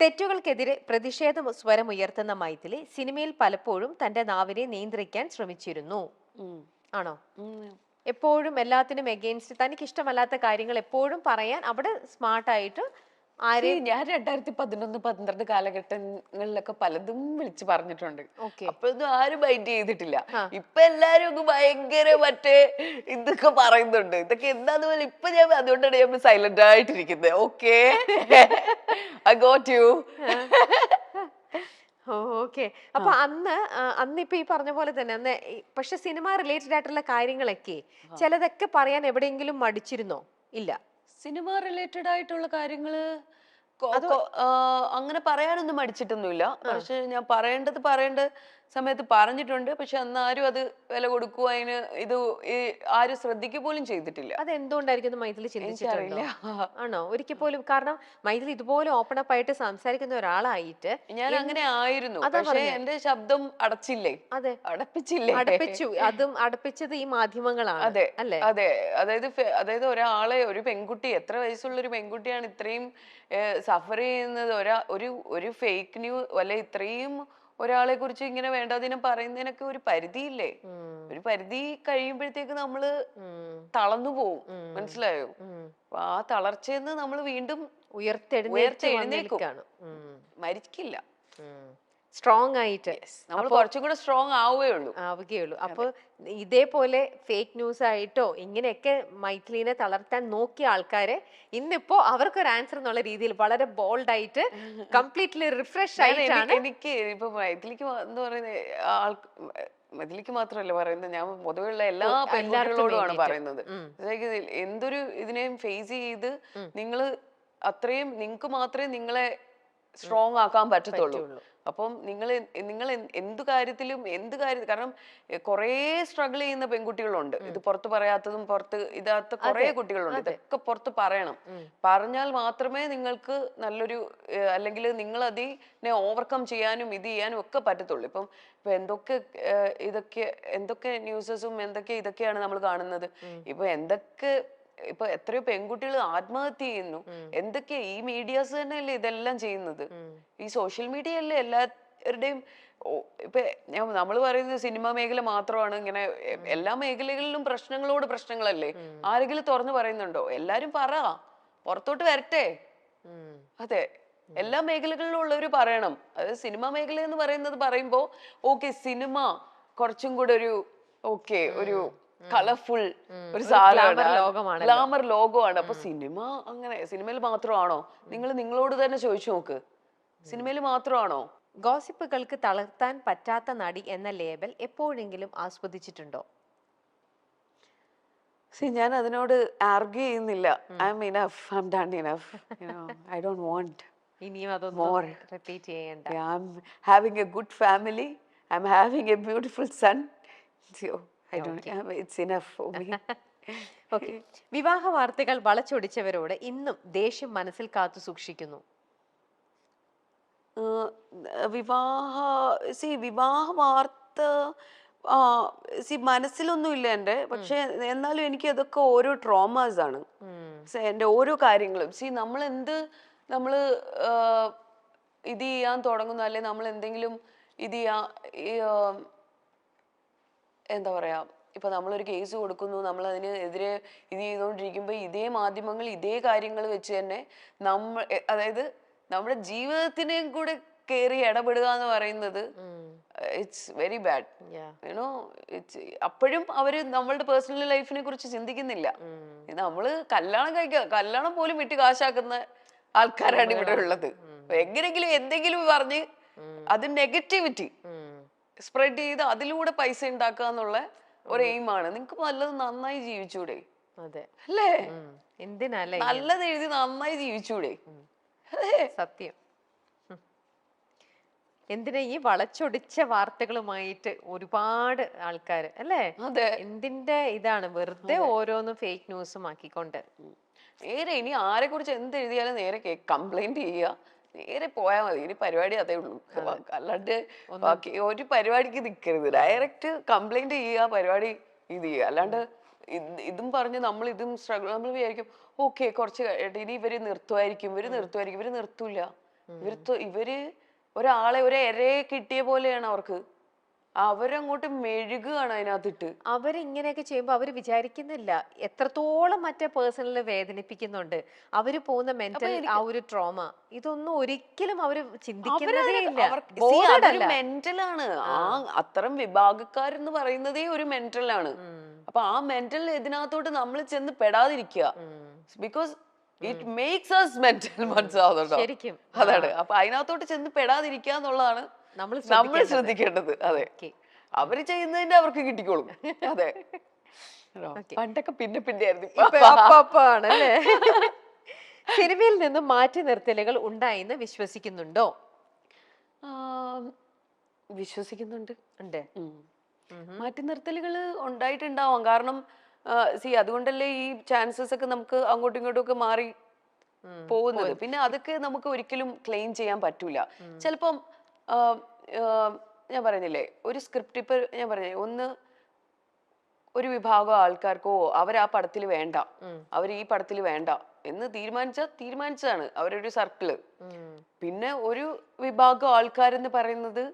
തെറ്റുകൾക്കെതിരെ പ്രതിഷേധ സ്വരമുയർത്തുന്ന മൈഥിലി സിനിമയിൽ പലപ്പോഴും തന്റെ നാവിനെ നിയന്ത്രിക്കാൻ ശ്രമിച്ചിരുന്നു. ആണോ? എപ്പോഴും എല്ലാത്തിനും എഗെയിൻസ്റ്റ് തനിക്ക് ഇഷ്ടമല്ലാത്ത കാര്യങ്ങൾ എപ്പോഴും പറയാൻ അവിടെ സ്മാർട്ടായിട്ട് ഞാൻ രണ്ടായിരത്തി പതിനൊന്ന് പന്ത്രണ്ട് കാലഘട്ടങ്ങളിലൊക്കെ പലതും വിളിച്ചു പറഞ്ഞിട്ടുണ്ട്. ഓക്കെ. അപ്പൊന്നും ആരും മൈൻഡ് ചെയ്തിട്ടില്ല. ഇപ്പൊ എല്ലാരും ഭയങ്കര മറ്റേ ഇതൊക്കെ പറയുന്നുണ്ട്. ഇതൊക്കെ എന്താന്ന് പോലെ ഇപ്പൊ ഞാൻ അതുകൊണ്ടാണ് ഞാൻ silent ആയിട്ടിരിക്കുന്നത് okay I got you okay അപ്പൊ അന്ന് അന്ന് ഇപ്പൊ ഈ പറഞ്ഞ പോലെ തന്നെ അന്ന് പക്ഷെ സിനിമ റിലേറ്റഡ് ആയിട്ടുള്ള കാര്യങ്ങളൊക്കെ ചിലതൊക്കെ പറയാൻ എവിടെയെങ്കിലും മടിച്ചിരുന്നോ? ഇല്ല. സിനിമ റിലേറ്റഡ് ആയിട്ടുള്ള കാര്യങ്ങൾ കൊ- കൊ- അങ്ങനെ പറയാനൊന്നും മടിച്ചിട്ടൊന്നുമില്ല. പക്ഷെ ഞാൻ പറയേണ്ടത് പറയേണ്ട സമയത്ത് പറഞ്ഞിട്ടുണ്ട്. പക്ഷെ അന്ന് ആരും അത് വില കൊടുക്കുക അതിന് ഇത് ആരും ശ്രദ്ധിക്കുക പോലും ചെയ്തിട്ടില്ല. അത് എന്തുകൊണ്ടായിരിക്കും മൈഥിലി ചിന്തിച്ചിട്ടില്ല ആണോ? ഒരിക്കൽ പോലും കാരണം മൈഥിലി ഇതുപോലെ ഓപ്പൺ അപ്പ് ആയിട്ട് സംസാരിക്കുന്ന ഒരാളായിട്ട് ഞാൻ അങ്ങനെ ആയിരുന്നു. പക്ഷേ എന്റെ ശബ്ദം അടച്ചില്ലേ? അതെ. അടപ്പിച്ചില്ലേ? അടപ്പിച്ചു. അതും അടപ്പിച്ചത് ഈ മാധ്യമങ്ങളാണ് അതെ. അല്ലേ? അതെ. അതായത് അതായത് ഒരാളെ ഒരു പെൺകുട്ടി എത്ര വയസ്സുള്ള ഒരു പെൺകുട്ടിയാണ് ഇത്രയും സഫർ ചെയ്യുന്നത്? ഒരാ ഒരു ഒരു ഫേക്ക് ന്യൂസ് അല്ലെ ഇത്രയും ഒരാളെ കുറിച്ച് ഇങ്ങനെ വേണ്ടാതിനും പറയുന്നതിനൊക്കെ ഒരു പരിധിയില്ലേ? ഇല്ലേ ഒരു പരിധി കഴിയുമ്പോഴത്തേക്ക് നമ്മൾ തളർന്നു പോവും. മനസ്സിലായോ. അപ്പൊ ആ തളർച്ചയെന്ന് നമ്മൾ വീണ്ടും ഉയർത്തെഴുന്നേൽക്കും. മരിക്കില്ല. സ്ട്രോങ് ആയിട്ട്. നമ്മൾ കുറച്ചും കൂടെ സ്ട്രോങ് ആവുകയേ ഉള്ളൂ ആവുകയുള്ളൂ അപ്പൊ ഇതേപോലെ ഫേക്ക് ന്യൂസ് ആയിട്ടോ ഇങ്ങനെയൊക്കെ മൈഥിലിനെ തളർത്താൻ നോക്കിയ ആൾക്കാരെ ഇന്നിപ്പോ അവർക്കൊരു ആൻസർ എന്നുള്ള രീതിയിൽ വളരെ ബോൾഡ് ആയിട്ട് കംപ്ലീറ്റ്ലി റിഫ്രഷ് ആയിട്ടാണ് എനിക്ക് ഇപ്പൊ മൈഥിലിക്ക് എന്ന് പറയുന്ന ആൾ മാത്രമല്ല പറയുന്നത് ഞാൻ പൊതുവെയുള്ള എല്ലാ പെൺകുട്ടികളോടുമാണ് പറയുന്നത്. എന്തൊരു ഇതിനെയും ഫേസ് ചെയ്ത് നിങ്ങൾ അത്രയും നിങ്ങൾക്ക് മാത്രമേ നിങ്ങളെ സ്ട്രോങ് ആക്കാൻ പറ്റത്തുള്ളൂ. അപ്പം നിങ്ങൾ നിങ്ങൾ എന്ത് കാര്യത്തിലും എന്ത് കാര്യ കാരണം കുറേ സ്ട്രഗിൾ ചെയ്യുന്ന പെൺകുട്ടികളുണ്ട്. ഇത് പുറത്ത് പറയാത്തതും പുറത്ത് ഇതാത്ത കുറേ കുട്ടികളുണ്ട്. ഇതൊക്കെ പുറത്ത് പറയണം. പറഞ്ഞാൽ മാത്രമേ നിങ്ങൾക്ക് നല്ലൊരു അല്ലെങ്കിൽ നിങ്ങൾ അതിനെ ഓവർകം ചെയ്യാനും ഇത് ചെയ്യാനും ഒക്കെ പറ്റത്തുള്ളൂ. ഇപ്പം ഇപ്പൊ എന്തൊക്കെ ഇതൊക്കെ എന്തൊക്കെ ന്യൂസസും എന്തൊക്കെ ഇതൊക്കെയാണ് നമ്മൾ കാണുന്നത്? ഇപ്പൊ എന്തൊക്കെ ഇപ്പൊ എത്രയോ പെൺകുട്ടികൾ ആത്മഹത്യ ചെയ്യുന്നു. എന്തൊക്കെയാ ഈ മീഡിയാസ് തന്നെയല്ലേ ഇതെല്ലാം ചെയ്യുന്നത്? ഈ സോഷ്യൽ മീഡിയ അല്ലേ എല്ലാവരുടെയും ഇപ്പൊ ഞാൻ നമ്മൾ പറയുന്നത് സിനിമ മേഖല മാത്രമാണ്. ഇങ്ങനെ എല്ലാ മേഖലകളിലും പ്രശ്നങ്ങളോട് പ്രശ്നങ്ങളല്ലേ? ആരെങ്കിലും തുറന്നു പറയുന്നുണ്ടോ? എല്ലാരും പറ. പുറത്തോട്ട് വരട്ടെ. അതെ. എല്ലാ മേഖലകളിലും ഉള്ളവർ പറയണം. അതായത് സിനിമ മേഖല എന്ന് പറയുന്നത് പറയുമ്പോ ഓക്കെ സിനിമ കുറച്ചും കൂടെ ഒരു ഓക്കെ ഒരു കളർഫുൾ ഒരു സാധനമാണ്. ഗ്ലാമർ ലോകമാണ്. അപ്പൊ സിനിമ അങ്ങനെ സിനിമയിൽ മാത്രമാണോ? നിങ്ങൾ നിങ്ങളോട് തന്നെ ചോദിച്ചു നോക്ക്. സിനിമയിൽ മാത്രമാണോ? ഗോസിപ്പുകൾക്ക് തളർത്താൻ പറ്റാത്ത നടി എന്ന ലേബൽ എപ്പോഴെങ്കിലും ആസ്വദിച്ചിട്ടുണ്ടോ? സി ഞാൻ അതിനോട് ആർഗ്യൂ ചെയ്യുന്നില്ല. I am enough I am done enough I don't want ഇനിയും അതൊന്നും മോർ റിപ്പീറ്റ് ചെയ്യേണ്ട. I am having a good good I I'm having a beautiful son I don't. I'm- it's enough for me. Okay വിവാഹ വാർത്തകൾ വളച്ചൊടിച്ചവരോട് ഇന്നും ദേഷ്യം മനസ്സിൽ കാത്തു സൂക്ഷിക്കുന്നു. വിവാഹ സി വിവാഹ വാർത്ത സി മനസ്സിലൊന്നും ഇല്ല എന്റെ. പക്ഷെ എന്നാലും എനിക്ക് അതൊക്കെ ഓരോ ട്രോമാസ് ആണ്. എന്റെ ഓരോ കാര്യങ്ങളും. സി നമ്മൾ എന്ത് നമ്മൾ ഇത് ചെയ്യാൻ തുടങ്ങുന്നു? അല്ലെ നമ്മൾ എന്തെങ്കിലും ഇത് ചെയ്യാ എന്താ പറയാ ഇപ്പൊ നമ്മളൊരു കേസ് കൊടുക്കുന്നു നമ്മൾ അതിന് എതിരെ ഇത് ചെയ്തുകൊണ്ടിരിക്കുമ്പോൾ ഇതേ മാധ്യമങ്ങൾ ഇതേ കാര്യങ്ങൾ വെച്ച് തന്നെ നമ്മൾ അതായത് നമ്മുടെ ജീവിതത്തിനെയും കൂടെ കയറി ഇടപെടുക എന്ന് പറയുന്നത് it's very bad. You know it's അപ്പോഴും അവർ നമ്മളുടെ പേഴ്സണൽ ലൈഫിനെ കുറിച്ച് ചിന്തിക്കുന്നില്ല. നമ്മൾ കല്യാണം കഴിക്കുക കല്യാണം പോലും വിട്ട് കാശാക്കുന്ന ആൾക്കാരാണ് ഇവിടെ ഉള്ളത്. എങ്ങനെങ്കിലും എന്തെങ്കിലും പറഞ്ഞ് അത് നെഗറ്റിവിറ്റി സ്പ്രെഡ് ചെയ്ത് അതിലൂടെ പൈസ ഉണ്ടാക്കുക എന്നുള്ള ഒരു എയിമാണ് നിങ്ങൾക്ക് നല്ലത് നന്നായി ജീവിച്ചൂടെ. അല്ലേ? എന്തിനാല്ലേ നല്ലത് എഴുതി നന്നായി ജീവിച്ചൂടെ. സത്യം. എന്തിനാ ഈ വളച്ചൊടിച്ച വാർത്തകളുമായിട്ട് ഒരുപാട് ആൾക്കാർ അല്ലേ? അതെ. എന്തിന്റെ ഇതാണ്? വെറുതെ ഓരോന്നും ഫേക്ക് ന്യൂസും ആക്കിക്കൊണ്ട്. നേരെ ഇനി ആരെ കുറിച്ച് എന്ത് എഴുതിയാലും നേരെ കംപ്ലൈന്റ് ചെയ്യുക. നേരെ പോയാൽ മതി. ഇനി പരിപാടി അതേ ഉള്ളൂ. അല്ലാണ്ട് ബാക്കി ഒരു പരിപാടിക്ക് നിൽക്കരുത് ഡയറക്റ്റ് കംപ്ലൈന്റ് ചെയ്യുക പരിപാടി ഇത് ചെയ്യുക. അല്ലാണ്ട് ഇതും പറഞ്ഞ് നമ്മൾ ഇതും സ്ട്രഗിൾ നമ്മൾ വിചാരിക്കും ഓക്കെ കുറച്ച് കഴിയട്ടെ ഇനി ഇവർ നിർത്തുമായിരിക്കും ഇവർ നിർത്തുമായിരിക്കും ഇവർ നിർത്തൂല. ഇവർ ഇവർ ഒരാളെ ഒരു എരയെ കിട്ടിയ പോലെയാണ് അവർക്ക്. അവരങ്ങോട്ട് മെഴുകുകയാണ് അതിനകത്തിട്ട്. അവരിങ്ങനെയൊക്കെ ചെയ്യുമ്പോൾ അവർ വിചാരിക്കുന്നില്ല. എത്രത്തോളം മറ്റേ പേഴ്സണലിനെ വേദനിപ്പിക്കുന്നുണ്ട്. അവർ പോകുന്ന മെന്റൽ ആ ഒരു ട്രോമ. ഇതൊന്നും ഒരിക്കലും അവർ ചിന്തിക്കുന്നതേ. മെന്റലാണ് ആ. അത്തരം വിഭാഗക്കാരെന്ന് പറയുന്നതേ ഒരു മെന്റലാണ് അപ്പൊ ആ മെന്റൽ ഇതിനകത്തോട്ട് നമ്മൾ ചെന്ന് പെടാതിരിക്കുക. Because it makes us mental മനസ്സിലാവുന്നുണ്ടോ? ശരിക്കും. അതാണ്. അപ്പൊ അതിനകത്തോട്ട് ചെന്ന് പെടാതിരിക്കുക എന്നുള്ളതാണ് നമ്മൾ ശ്രദ്ധിക്കേണ്ടത്. അതെ. അവർ അവർ ചെയ്യുന്നതിന്റെ അവർക്ക് കിട്ടിക്കോളും അതെ? പണ്ടൊക്കെ പിന്നെ പിന്നെ ആയിരുന്നു. സിനിമയിൽ നിന്നും മാറ്റി നിർത്തലുകൾ ഉണ്ടായെന്ന് വിശ്വസിക്കുന്നുണ്ടോ? വിശ്വസിക്കുന്നുണ്ട്. ഉണ്ട്. മാറ്റി നിർത്തലുകൾ ഉണ്ടായിട്ടുണ്ടാവാം. കാരണം സി അതുകൊണ്ടല്ലേ ഈ ചാൻസസ് ഒക്കെ നമുക്ക് അങ്ങോട്ടും ഇങ്ങോട്ടും ഒക്കെ മാറി. പോകുന്നത്. പിന്നെ അതൊക്കെ നമുക്ക് ഒരിക്കലും ക്ലെയിം ചെയ്യാൻ പറ്റൂല. ചിലപ്പം ഞാൻ പറയുന്നില്ലേ ഒരു സ്ക്രിപ്റ്റ് ഇപ്പൊ ഞാൻ പറഞ്ഞേ ഒന്ന് ഒരു വിഭാഗം ആൾക്കാർക്കോ അവർ ആ പടത്തിൽ വേണ്ട. അവർ ഈ പടത്തിൽ വേണ്ട എന്ന് തീരുമാനിച്ച തീരുമാനിച്ചതാണ് അവരൊരു സർക്കിൾ പിന്നെ ഒരു വിഭാഗം ആൾക്കാരെന്ന് പറയുന്നത്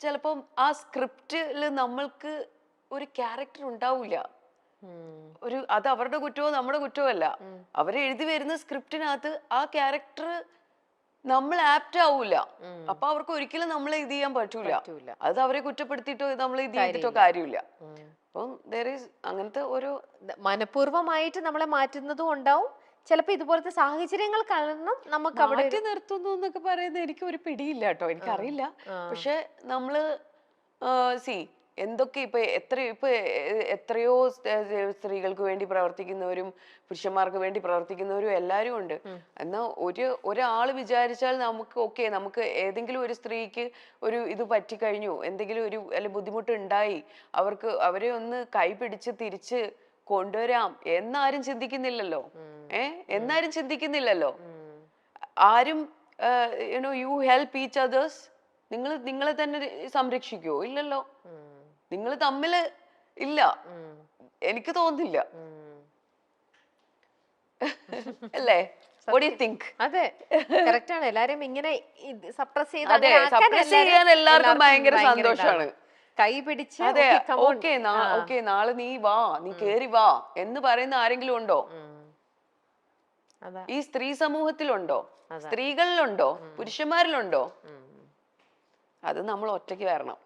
ചിലപ്പം ആ സ്ക്രിപ്റ്റിൽ നമ്മൾക്ക് ഒരു ക്യാരക്ടർ ഉണ്ടാവില്ല ഒരു അത് അവരുടെ കുറ്റമോ നമ്മുടെ കുറ്റമോ അല്ല. അവരെഴുതി വരുന്ന സ്ക്രിപ്റ്റിനകത്ത് ആ ക്യാരക്ടർ നമ്മൾ ആപ്റ്റ് ആവൂല. അപ്പൊ അവർക്ക് ഒരിക്കലും നമ്മൾ ഇത് ചെയ്യാൻ പറ്റൂല. അത് അവരെ കുറ്റപ്പെടുത്തിയിട്ടോ നമ്മൾ ഇത് ചെയ്തിട്ടോ കാര്യമില്ല. അപ്പം അങ്ങനത്തെ ഒരു മനഃപൂർവമായിട്ട് നമ്മളെ മാറ്റുന്നതും ഉണ്ടാവും ചിലപ്പോ ഇതുപോലത്തെ സാഹചര്യങ്ങൾ കാരണം നമുക്ക് അവിടെ നിർത്തുന്നു എന്നൊക്കെ പറയുന്നത് എനിക്ക് ഒരു പിടിയില്ല കേട്ടോ എനിക്കറിയില്ല. പക്ഷെ നമ്മൾ സി എന്തൊക്കെ ഇപ്പൊ എത്ര ഇപ്പൊ എത്രയോ സ്ത്രീകൾക്ക് വേണ്ടി പ്രവർത്തിക്കുന്നവരും പുരുഷന്മാർക്ക് വേണ്ടി പ്രവർത്തിക്കുന്നവരും എല്ലാവരും ഉണ്ട്. എന്നാൽ ഒരു ഒരാൾ വിചാരിച്ചാൽ നമുക്ക് ഓക്കെ നമുക്ക് ഏതെങ്കിലും ഒരു സ്ത്രീക്ക് ഒരു ഇത് പറ്റിക്കഴിഞ്ഞു എന്തെങ്കിലും ഒരു അല്ലെ ബുദ്ധിമുട്ട് ഉണ്ടായി അവർക്ക് അവരെ ഒന്ന് കൈ പിടിച്ച് തിരിച്ച് കൊണ്ടുവരാം എന്നാരും ചിന്തിക്കുന്നില്ലല്ലോ. ഏ? എന്നാരും ചിന്തിക്കുന്നില്ലല്ലോ. ആരും you know you help each others നിങ്ങൾ നിങ്ങളെ തന്നെ സംരക്ഷിക്കുവോ ഇല്ലല്ലോ. നിങ്ങൾ തമ്മിൽ ഇല്ല. എനിക്ക് തോന്നില്ല അല്ലേ? തിങ്ക് അതെ. കറക്റ്റ് ആണ്. എല്ലാരും ഇങ്ങനെ സപ്രസ് ചെയ്ത് എല്ലാവർക്കും ഭയങ്കര സന്തോഷമാണ്. കൈ പിടിച്ച് അതെ okay, come ഓക്കെ ഓക്കെ നാളെ നീ വാ നീ കേറി വാ എന്ന് പറയുന്ന ആരെങ്കിലും ഉണ്ടോ? ഈ സ്ത്രീ സമൂഹത്തിലുണ്ടോ? സ്ത്രീകളിലുണ്ടോ? പുരുഷന്മാരിലുണ്ടോ? അത് നമ്മൾ ഒറ്റയ്ക്ക് വരണം.